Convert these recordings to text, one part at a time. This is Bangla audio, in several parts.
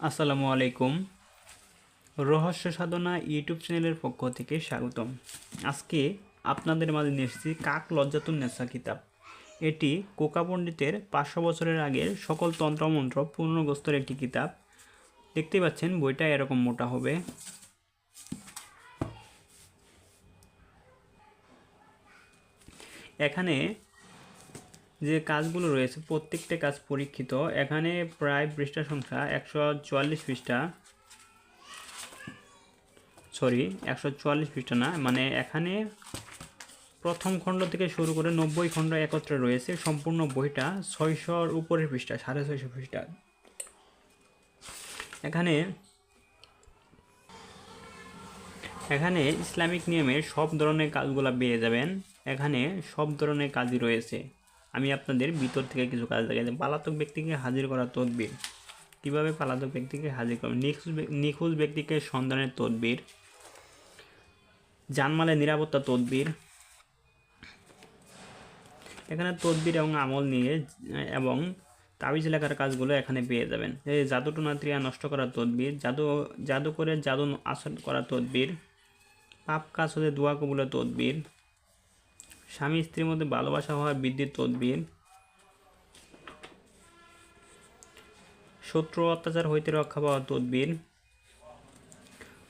আসসালামু আলাইকুম। রহস্য সাধনা ইউটিউব চ্যানেলের পক্ষ থেকে স্বাগতম। আজকে আপনাদের মাঝে নিয়ে এসেছি কাক লজ্জাতুন নেসা কিতাব। এটি কোকা পণ্ডিতের পাঁচশো বছরের আগের সকল তন্ত্রমন্ত্র পূর্ণগ্রস্তর একটি কিতাব। দেখতে পাচ্ছেন, বইটা এরকম মোটা হবে। এখানে যে কাজগুলো রয়েছে, প্রত্যেকটা কাজ পরীক্ষিত। এখানে প্রায় পৃষ্ঠা সংখ্যা একশো চুয়াল্লিশ পৃষ্ঠা। সরি একশো চুয়াল্লিশ পৃষ্ঠা না মানে এখানে প্রথম খণ্ড থেকে শুরু করে নব্বই খণ্ড একত্রে রয়েছে, সম্পূর্ণ বইটা ছয়শোর উপরের পৃষ্ঠা, সাড়ে ছয়শো পৃষ্ঠা। এখানে এখানে ইসলামিক নিয়মের সব ধরনের কাজগুলো পেয়ে যাবেন। এখানে সব ধরনের কাজই রয়েছে। আমি আপনাদের ভিতর থেকে কিছু কাজ দেখাই পালাতক ব্যক্তিকে হাজির করা তদবির। কীভাবে পালাতক ব্যক্তিকে হাজির করবেন নিখোঁজ নিখোঁজ ব্যক্তিকে সন্ধানের তদবির। জানমালের নিরাপত্তা তদবির। এখানে তদবির এবং আমল নিয়ে, এবং তাবিজ লেখার কাজগুলো এখানে পেয়ে যাবেন। এই জাদু টুনাত্রিয়া নষ্ট করার তদবির, জাদু জাদু করে জাদু আসর করা তদবির, পাপ কাজ হলে দোয়া কবুলের তদবির স্বামী স্ত্রীর মধ্যে ভালোবাসা হওয়ার বৃদ্ধির তদবির। শত্রু অত্যাচার হইতে রক্ষা পাওয়ার তদবির।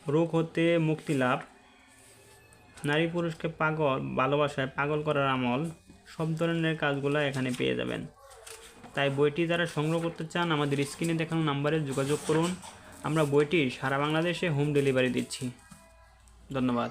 রোগ হতে মুক্তি লাভ। নারী পুরুষকে পাগল, ভালোবাসায় পাগল করার আমল। সব ধরনের কাজগুলো এখানে পেয়ে যাবেন। তাই বইটি যারা সংগ্রহ করতে চান, আমাদের স্ক্রিনে দেখানো নাম্বারে যোগাযোগ করুন। আমরা বইটি সারা বাংলাদেশে হোম ডেলিভারি দিচ্ছি। ধন্যবাদ।